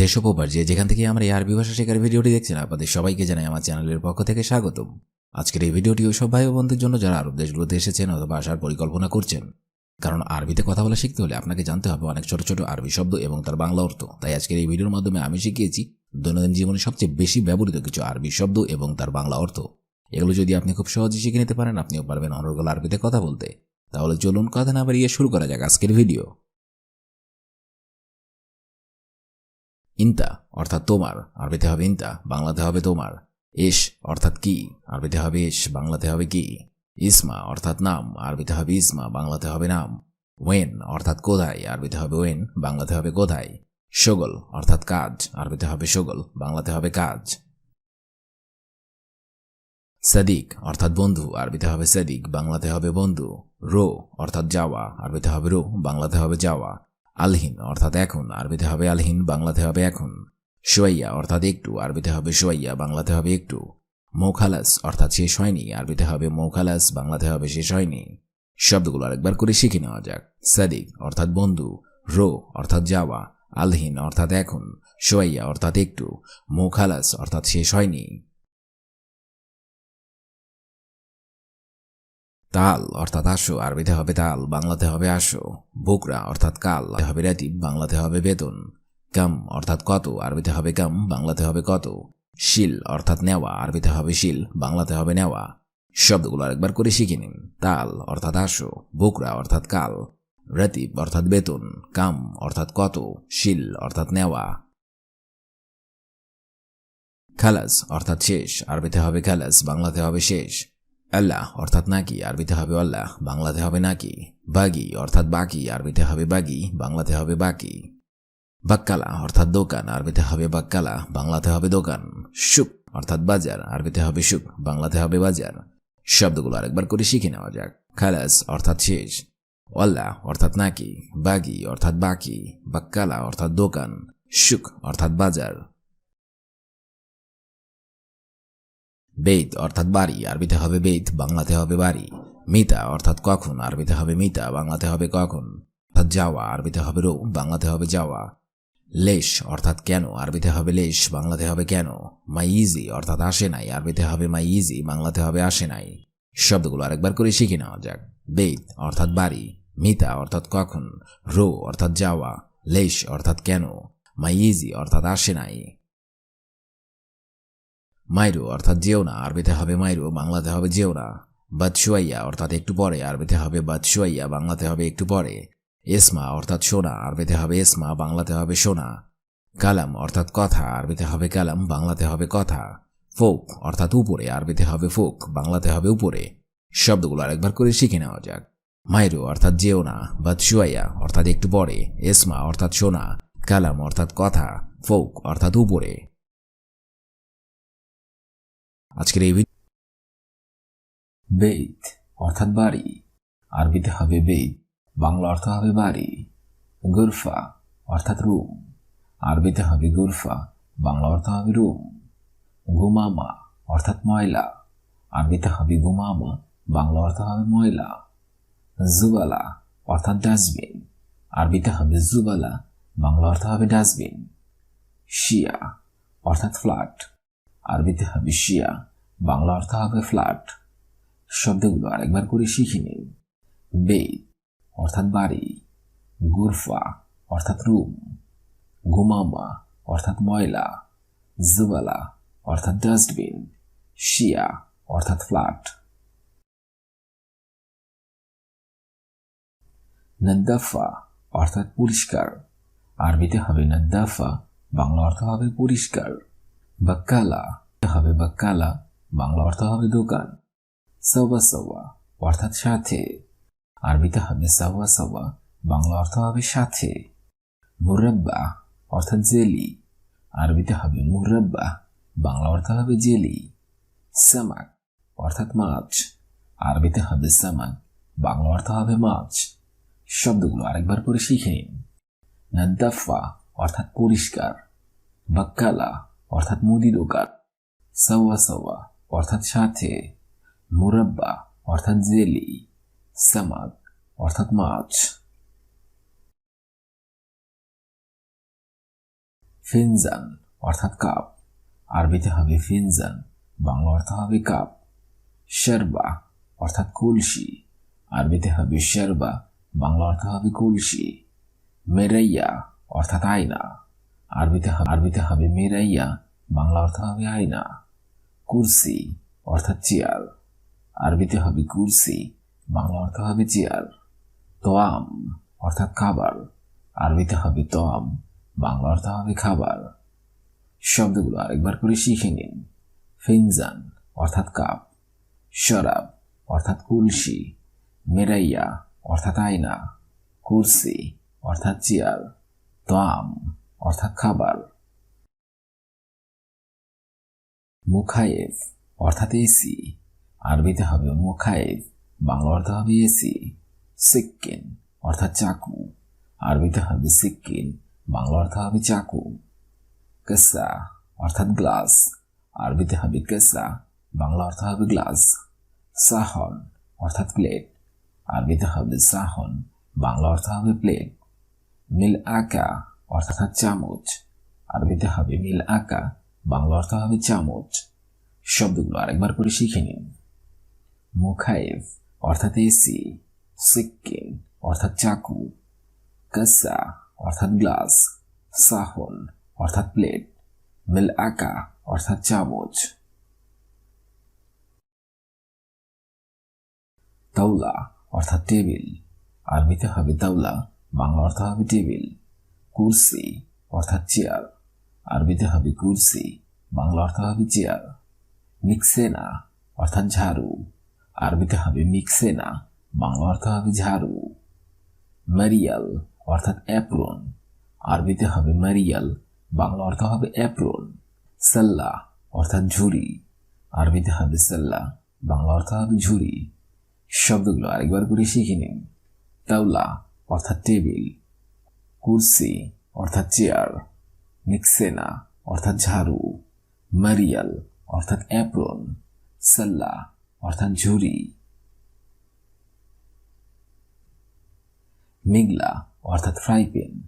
দেশ যে যেখান থেকে আমার এই আরবি ভাষা শেখার ভিডিওটি দেখছেন, আপনাদের সবাইকে জানাই আমার চ্যানেলের পক্ষ থেকে স্বাগতম। আজকের এই ভিডিওটি ওই সব ভাই বোনদের জন্য যারা আরব দেশগুলোতে এসেছেন অথবা আসার পরিকল্পনা করছেন, কারণ আরবিতে কথা বলা শিখতে হলে আপনাকে জানতে হবে অনেক ছোট ছোট আরবি শব্দ এবং তার বাংলা অর্থ। তাই আজকের এই ভিডিওর মাধ্যমে আমি শিখিয়েছি দৈনন্দিন জীবনে সবচেয়ে বেশি ব্যবহৃত কিছু আরবি শব্দ এবং তার বাংলা অর্থ। এগুলো যদি আপনি খুব সহজে শিখে নিতে পারেন, আপনিও পারবেন অনর্গল আরবিতে কথা বলতে। তাহলে চলুন কথা না বাড়িয়ে শুরু করা যাক আজকের ভিডিও। ইন্তা, অর্থাৎ তোমার, আরবিতে হবে ইন্তা, বাংলাতে হবে তোমার। এশ অর্থাৎ কি, আরবিতে হবে এশ বাংলাতে হবে কি। ইসমা, অর্থাৎ নাম, আরবিতে হবে ইসমা, বাংলাতে হবে নাম। ওয়েন, অর্থাৎ কোথায় আরবিতে হবে ওয়েন, বাংলাতে হবে কোথায় সগল, অর্থাৎ কাজ, আরবিতে হবে সগল, বাংলাতে হবে কাজ। সাদিক, অর্থাৎ বন্ধু, আরবিতে হবে সাদিক, বাংলাতে হবে বন্ধু। রো, অর্থাৎ যাওয়া, আরবিতে হবে রো, বাংলাতে হবে যাওয়া। আলহিন, অর্থাৎ এখন। আরবিতে হবে আলহিন, বাংলাতে হবে এখন। সোয়াইয়া, অর্থাৎ একটু। আরবিতে হবে সোয়াইয়া, বাংলাতে হবে একটু। মৌখালাস, অর্থাৎ শেষ হয়নি। আরবিতে হবে মৌখালাস, বাংলাতে হবে শেষ হয়নি। শব্দগুলো আরেকবার করে শিখে নেওয়া যাক। সাদিক, অর্থাৎ বন্ধু। রো, অর্থাৎ যাওয়া। আলহিন, অর্থাৎ এখন। সোয়াইয়া, অর্থাৎ একটু। মৌখালাস, অর্থাৎ শেষ হয়নি। তাল, অর্থাৎ আসো, আরবিতে হবে তাল, বাংলাতে হবে আসো। বুকরা, অর্থাৎ কাল হবে রাতিব, বাংলাতে হবে বেতন। কাম, অর্থাৎ কত, আরবিতে হবে কাম, বাংলাতে হবে কত। শিল, অর্থাৎ নেওয়া, আরবিতে হবে শিল, বাংলাতে হবে নেওয়া। শব্দগুলো আরেকবার করে শিখে নিন। তাল, অর্থাৎ আসো। বুকরা, অর্থাৎ কাল। রাতিব, অর্থাৎ বেতন। কাম, অর্থাৎ কত। শিল, অর্থাৎ নেওয়া। খালাস, অর্থাৎ শেষ, আরবিতে হবে খালাস, বাংলাতে হবে শেষ। আল্লাহ, অর্থাৎ নাকি, আরবিতে হবে আল্লাহ, বাংলাতে হবে নাকি, বাগি, অর্থাৎ বাকি, আরবিতে হবে বাগি, বাংলাতে হবে বাকি। বাক্কালা, অর্থাৎ দোকান, আরবিতে হবে বাক্কালা, বাংলাতে হবে দোকান। সুক অর্থাৎ বাজার, আরবিতে হবে সুক বাংলাতে হবে বাজার। শব্দগুলো আরেকবার করে শিখে নেওয়া যাক। খালাস, অর্থাৎ শেষ। আল্লাহ অর্থাৎ নাকি, বাগি, অর্থাৎ বাকি। বাক্কালা, অর্থাৎ দোকান। সুক অর্থাৎ বাজার। বেদ অর্থাৎ বাড়ি, আরবিতে হবে বেদ, বাংলাতে হবে বাড়ি। মিতা অর্থাৎ কখন, আরবিতে হবে মিতা, বাংলাতে হবে কখন। অর্থাৎ যাওয়া, আরবিতে হবে রো বাংলাতে হবে যাওয়া। লেশ অর্থাৎ কেন, আরবিতে হবে লেশ, বাংলাতে হবে কেন। মাই ইজি অর্থাৎ আসে নাই, আরবিতে হবে মাই ইজি, বাংলাতে হবে আসে নাই। শব্দগুলো আরেকবার করে শিখে নেওয়া যাক। বেদ অর্থাৎ বাড়ি, মিতা অর্থাৎ কখন। রো অর্থাৎ যাওয়া, লেশ অর্থাৎ কেন। মাই ইজি অর্থাৎ আসে নাই। মাইরু, অর্থাৎ যেও না, আরবিতে হবে মাইরু, বাংলাতে হবে যেও না। বাদশুয়াইয়া অর্থাৎ একটু পরে, আরবিতে হবে বাদশুয়াইয়া বাংলাতে হবে একটু পরে। এসমা, অর্থাৎ সোনা আরবিতে হবে এসমা, বাংলাতে হবে সোনা কালাম, অর্থাৎ কথা, আরবিতে হবে কালাম, বাংলাতে হবে কথা। ফোক, অর্থাৎ উপরে, আরবিতে হবে ফোক, বাংলাতে হবে উপরে। শব্দগুলো আরেকবার করে শিখে নেওয়া যাক। মাইরু, অর্থাৎ যেও না বাদশুয়াইয়া অর্থাৎ একটু পরে। এসমা, অর্থাৎ সোনা কালাম, অর্থাৎ কথা। ফোক, অর্থাৎ উপরে। আজকের এই বেদ, অর্থাৎ বাড়ি। আরবিতে হবে বেদ, বাংলা অর্থ হবে বাড়ি। গুরফা, অর্থাৎ রুম। আরবিতে হবে গুরফা, বাংলা অর্থ হবে রুম। গুমামা, অর্থাৎ ময়লা। আরবিতে হবে গুমামা, বাংলা অর্থ হবে ময়লা। জুবালা, অর্থাৎ ডাস্টবিন। আরবিতে হবে জুবালা, বাংলা অর্থ হবে ডাস্টবিন। শিয়া, অর্থাৎ ফ্ল্যাট। আরবিতে হবে শিয়া, বাংলা অর্থ হবে ফ্ল্যাট শব্দগুলো আরেকবার করে শিখে নিন। বেদ অর্থাৎ বাড়ি, গুরফা, অর্থাৎ রুম গুমামা অর্থাৎ ময়লা, জুবালা, অর্থাৎ ডাস্টবিন শিয়া, অর্থাৎ ফ্ল্যাট নদ্দাফা, অর্থাৎ পরিষ্কার আরবিতে হবে নদ্দাফা, বাংলা অর্থ হবে পরিষ্কার। বাক্কালা হবে বাক্কালা, বাংলা অর্থ হবে দোকান। সওয়া সওয়া, অর্থাৎ সাথে। আরবিতে হবে সাওয়া সাওয়া, বাংলা অর্থ হবে সাথে। মুরব্বা অর্থাৎ জেলি। আরবিতে হবে মুরব্বা বাংলা অর্থ হবে জেলি। সামাক, অর্থাৎ মাছ। আরবিতে হবে সামাক, বাংলা অর্থ হবে মাছ। শব্দগুলো আরেকবার করে শিখে নিন। নাদ্দাফা, অর্থাৎ পরিষ্কার। বাক্কালা অর্থাৎ মুদি দোকান, সাওয়া সাওয়া, অর্থাৎ সাথে, মুরব্বা, অর্থাৎ জেলি সামাক অর্থাৎ মাছ। ফিনজান, অর্থাৎ কাপ। আরবিতে হবে ফিনজান, বাংলা অর্থ হবে কাপ। শেরবা, অর্থাৎ কলসি। আরবিতে হবে শেরবা, বাংলা অর্থ হবে কলসি। মেরাইয়া, অর্থাৎ আয়না। আরবিতে আরবিতে হবে মেরাইয়া বাংলা অর্থ হবে আয়না, কুরসি অর্থাৎ চেয়ার। আরবিতে হবে কুরসি, বাংলা অর্থ হবে চেয়ার। তোয়াম অর্থাৎ খাবার। আরবিতে হবে তোয়াম, বাংলা অর্থ হবে খাবার। শব্দগুলো আরেকবার করে শিখে নিন। ফিনজান অর্থাৎ কাপ। শরাব অর্থাৎ কুলসি। মেরাইয়া অর্থাৎ আয়না। কুরসি অর্থাৎ চেয়ার। তোয়াম অর্থাৎ খাবার। মুখায়েফ অর্থাৎ এসি। আরবিতে হবে মুখায়েফ বাংলা অর্থ হবে এসি সিক্কিন অর্থাৎ চাকু। আরবিতে হবে সিক্কিন বাংলা অর্থ হবে চাকু। কেসা, অর্থাৎ গ্লাস। আরবিতে হবে কেসা, বাংলা অর্থ হবে গ্লাস। সাহন, অর্থাৎ প্লেট। আরবিতে হবে সাহন, বাংলা অর্থ হবে প্লেট। মিল আঁকা, অর্থাৎ চামচ। আরবিতে হবে মিল আকা বাংলা অর্থ হবে চামচ। শব্দগুলো আরেকবার করে শিখে নিন। মুখাইফ, অর্থাৎ এসি। সিক্কিম, অর্থাৎ চাকু। কাসা, অর্থাৎ গ্লাস। সাহন, অর্থাৎ প্লেট। মিল আকা অর্থাৎ চামচ। তাওলা, অর্থাৎ টেবিল। আরবিতে হবে তাওলা, বাংলা অর্থ হবে টেবিল। কুরসি, অর্থাৎ চেয়ার। আরবিতে হবে কুরসি, বাংলা অর্থ হবে চেয়ার। মিক্সেনা, অর্থাৎ ঝাড়ু। আরবিতে হবে মিক্সেনা, বাংলা অর্থ হবে ঝাড়ু। মারিয়াল, অর্থাৎ অ্যাপ্রন আরবিতে হবে মারিয়াল, বাংলা অর্থ হবে অ্যাপ্রন সাল্লা, অর্থাৎ ঝুড়ি। আরবিতে হবে সাল্লা, বাংলা অর্থ হবে ঝুড়ি। শব্দগুলো আরেকবার করে শিখে নিন। তাওলা, অর্থাৎ টেবিল। কুরসি, অর্থাৎ চেয়ার। মিক্সেনা অর্থাৎ ঝাড়ু, মারিয়াল, অর্থাৎ অ্যাপ্রন, সাল্লা, অর্থাৎ ঝুড়ি, মিগলা, অর্থাৎ ফ্রাই প্যান।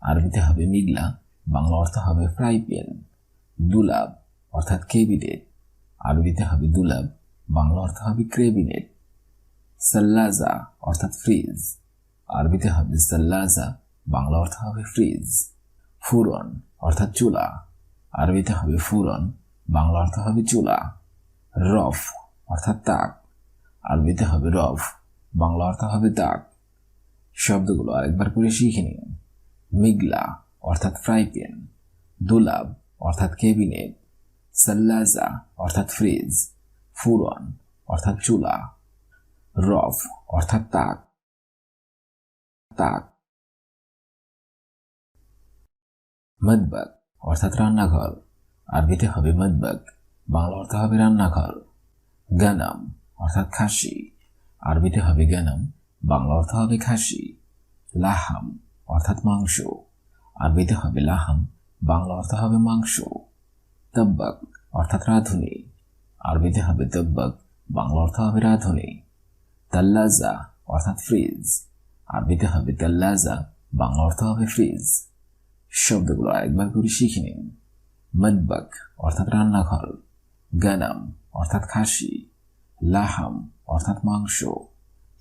আরবিতে হবে মিগলা, বাংলা অর্থ হবে ফ্রাই প্যান। দুলাব, অর্থাৎ কেবিনেট আরবিতে হবে দুলাব, বাংলা অর্থ হবে ক্রেবিনেট সাল্লাজা, অর্থাৎ ফ্রিজ। আরবিতে হবে সাল্লাজা, বাংলা অর্থ হবে ফ্রিজ। ফুরন অর্থাৎ চুলা। আরবিতে হবে ফুরন, বাংলা অর্থ হবে চুলা। রফ অর্থাৎ তাক। আরবিতে হবে রফ, বাংলা অর্থ হবে তাক শব্দগুলো আরেকবার করে শিখে নিন। মিগলা অর্থাৎ ফ্রাই প্যান। দুলাব অর্থাৎ কেবিনেট সাল্লাজা অর্থাৎ ফ্রিজ। ফুরন অর্থাৎ চুলা। রফ অর্থাৎ তাক। তাক। মদবাক অর্থাৎ রান্নাঘর। আরবিতে হবে মদবাক বাংলা অর্থ হবে রান্নাঘর। গানাম, অর্থাৎ খাসি। আরবিতে হবে গানাম, বাংলা অর্থ হবে খাসি। লাহাম, অর্থাৎ মাংস। আরবিতে হবে লাহাম, বাংলা অর্থ হবে মাংস। তব্বাক, অর্থাৎ রাঁধুনি। আরবিতে হবে তব্বাক, বাংলা অর্থ হবে রাঁধুনি। তাল্লাজা, অর্থাৎ ফ্রিজ। আরবিতে হবে তাল্লাজা, বাংলা অর্থ হবে ফ্রিজ। শব্দগুলো আরেকবার করে শিখে নিন। মদবাক অর্থাৎ রান্নাঘর গানাম অর্থাৎ খাসি, লাহাম অর্থাৎ মাংস,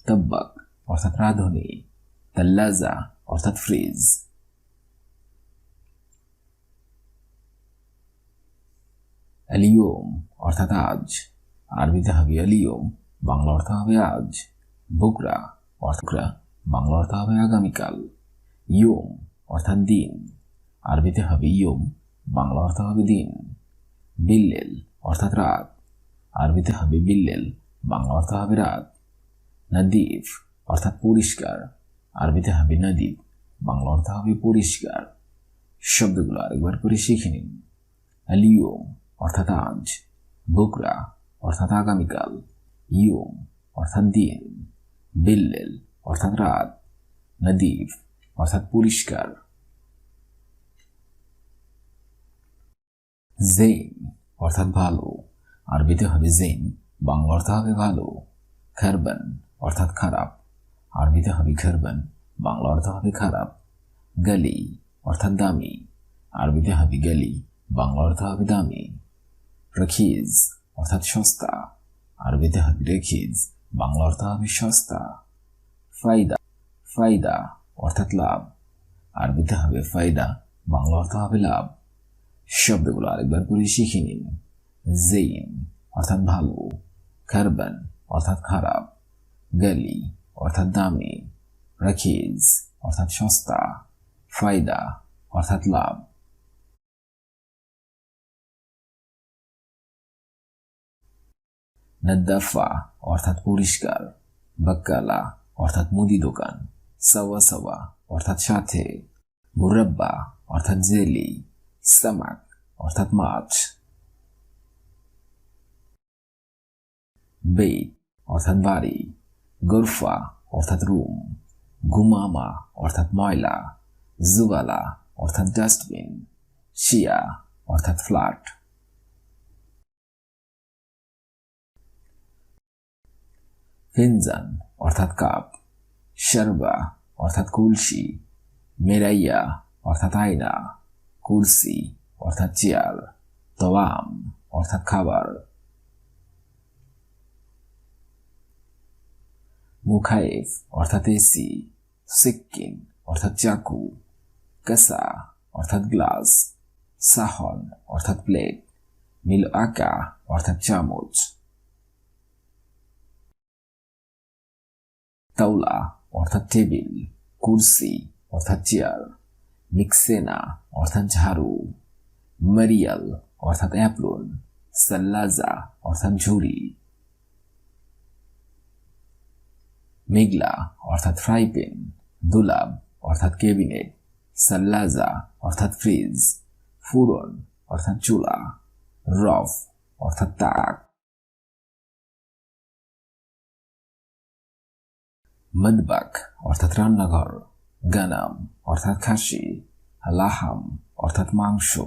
তব্বাক অর্থাৎ রাঁধুনি, তাল্লাজা অর্থাৎ ফ্রিজ। আলিয়ম অর্থাৎ আজ। আরবিতে হবে আলিয়ম, বাংলা অর্থ হবে আজ। বুকরা অর্থরা বাংলা অর্থ হবে আগামীকাল। ইয়ম অর্থাৎ দিন। আরবিতে হবে ইয়ম, বাংলা অর্থ হবে দিন। বিল্লেল অর্থাৎ রাত। আরবিতে হবে বিল্লেল, বাংলা অর্থ হবে রাত। নদীফ অর্থাৎ পরিষ্কার। আরবিতে হবে নদীপ বাংলা অর্থ হবে পরিষ্কার। শব্দগুলো আরেকবার করে শিখে নিন। আলিয়ম অর্থাৎ আজ। বুকরা অর্থাৎ আগামীকাল। ইয়ম অর্থাৎ দিন। বিল্লেল অর্থাৎ রাত। নদীফ অর্থাৎ পরিষ্কার। জেইন অর্থাৎ ভালো। আরবিতে হবে জেইন বাংলা অর্থ হবে ভালো। খারবান অর্থাৎ খারাপ। আরবিতে হবে খারবান বাংলা অর্থ হবে খারাপ। গালি অর্থাৎ দামি। আরবিতে হবে গেলি বাংলা অর্থ হবে দামি। রখিজ অর্থাৎ সস্তা। আরবিতে হবে রেখিজ বাংলা অর্থ হবে সস্তা। ফায়দা ফায়দা অর্থাৎ লাভ। আরবিতে হবে ফায়দা বাংলা অর্থ হবে লাভ। শব্দগুলো আরেকবার করে শিখে নিন। জেইন অর্থাৎ ভালো খারবান অর্থাৎ খারাপ, গলি অর্থাৎ দামি, রাখিজ অর্থাৎ সস্তা, ফায়দা অর্থাৎ লাভ। নাদ্দাফা অর্থাৎ পরিষ্কার, বাক্কালা অর্থাৎ মুদি দোকান সাওয়া সাওয়া অর্থাৎ সাথে, মুরাব্বা অর্থাৎ জেলি সামাক অর্থাৎ মাছ বেত অর্থাৎ বাড়ি। গরফা, অর্থাৎ রুম। গুমামা, অর্থাৎ ময়লা। জুবালা অর্থাৎ ডাস্টবিন। শিয়া, অর্থাৎ ফ্ল্যাট। ফিনজান, অর্থাৎ কাপ। শারবা, অর্থাৎ কুলসি। মেরাইয়া, অর্থাৎ আয়না। কুরসি, অর্থাৎ চেয়ার, তওয়াম, অর্থাৎ খাবার। মুখাইফ অর্থাৎ এসি। সিক্কিন অর্থাৎ চাকু। কাসা, অর্থাৎ গ্লাস। সাহন, অর্থাৎ প্লেট। মিল আকা, অর্থাৎ চামচ। তাওলা, অর্থাৎ টেবিল। কুরসি, অর্থাৎ চেয়ার। মিক্সেনা অর্থাৎ ঝাড়ু। মারিয়াল, অর্থাৎ অ্যাপ্রন সাল্লাজা, অর্থাৎ ঝুড়ি। মেঘলা, অর্থাৎ ফ্রাই প্যান। দুলাব, অর্থাৎ কেবিনেট সাল্লাজা, অর্থাৎ ফ্রিজ। ফুরন, অর্থাৎ চুলা। রফ, অর্থাৎ তাক। মদবাক, অর্থাৎ রান্নাঘর। গানাম, অর্থাৎ খাসি, লাহাম, অর্থাৎ মাংস,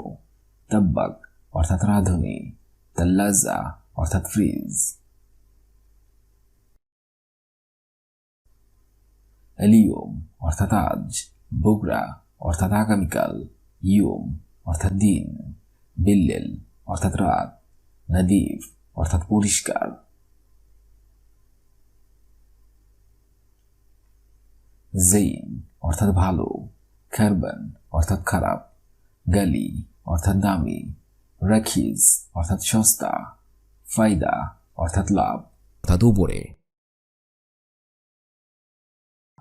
তাব্বাক, অর্থাৎ রাঁধুনি, তাল্লাজা, অর্থাৎ ফ্রিজ। এলিয়ম, অর্থাৎ আজ। বগুড়া, অর্থাৎ আগামীকাল। ইয়ম, অর্থাৎ দিন। বিল্লেল, অর্থাৎ রাত। নদীফ অর্থাৎ পরিষ্কার। জেইন অর্থাৎ ভালো, খারবান, অর্থাৎ খারাপ, গালি, অর্থাৎ দামি, রাখিজ, অর্থাৎ সস্তা, ফায়দা, অর্থাৎ লাভ, অর্থাৎ উপরে।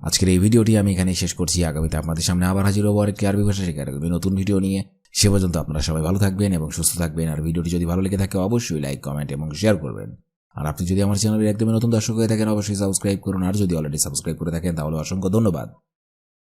আজকের এই ভিডিওটি আমি এখানে শেষ করছি। আগামীতে আপনাদের সামনে আবার হাজির হব আরেকটি আরবি ভাষা শেখার নতুন ভিডিও নিয়ে। সে পর্যন্ত আপনারা সবাই ভালো থাকবেন এবং সুস্থ থাকবেন। আর ভিডিওটি যদি ভালো লেগে থাকে, অবশ্যই লাইক, কমেন্ট এবং শেয়ার করবেন। আর আপনি যদি আমার চ্যানেলের একদমই নতুন দর্শক হয়ে থাকেন, অবশ্যই সাবস্ক্রাইব করুন। আর যদি অলরেডি সাবস্ক্রাইব করে থাকেন, তাহলে অসংখ্য ধন্যবাদ।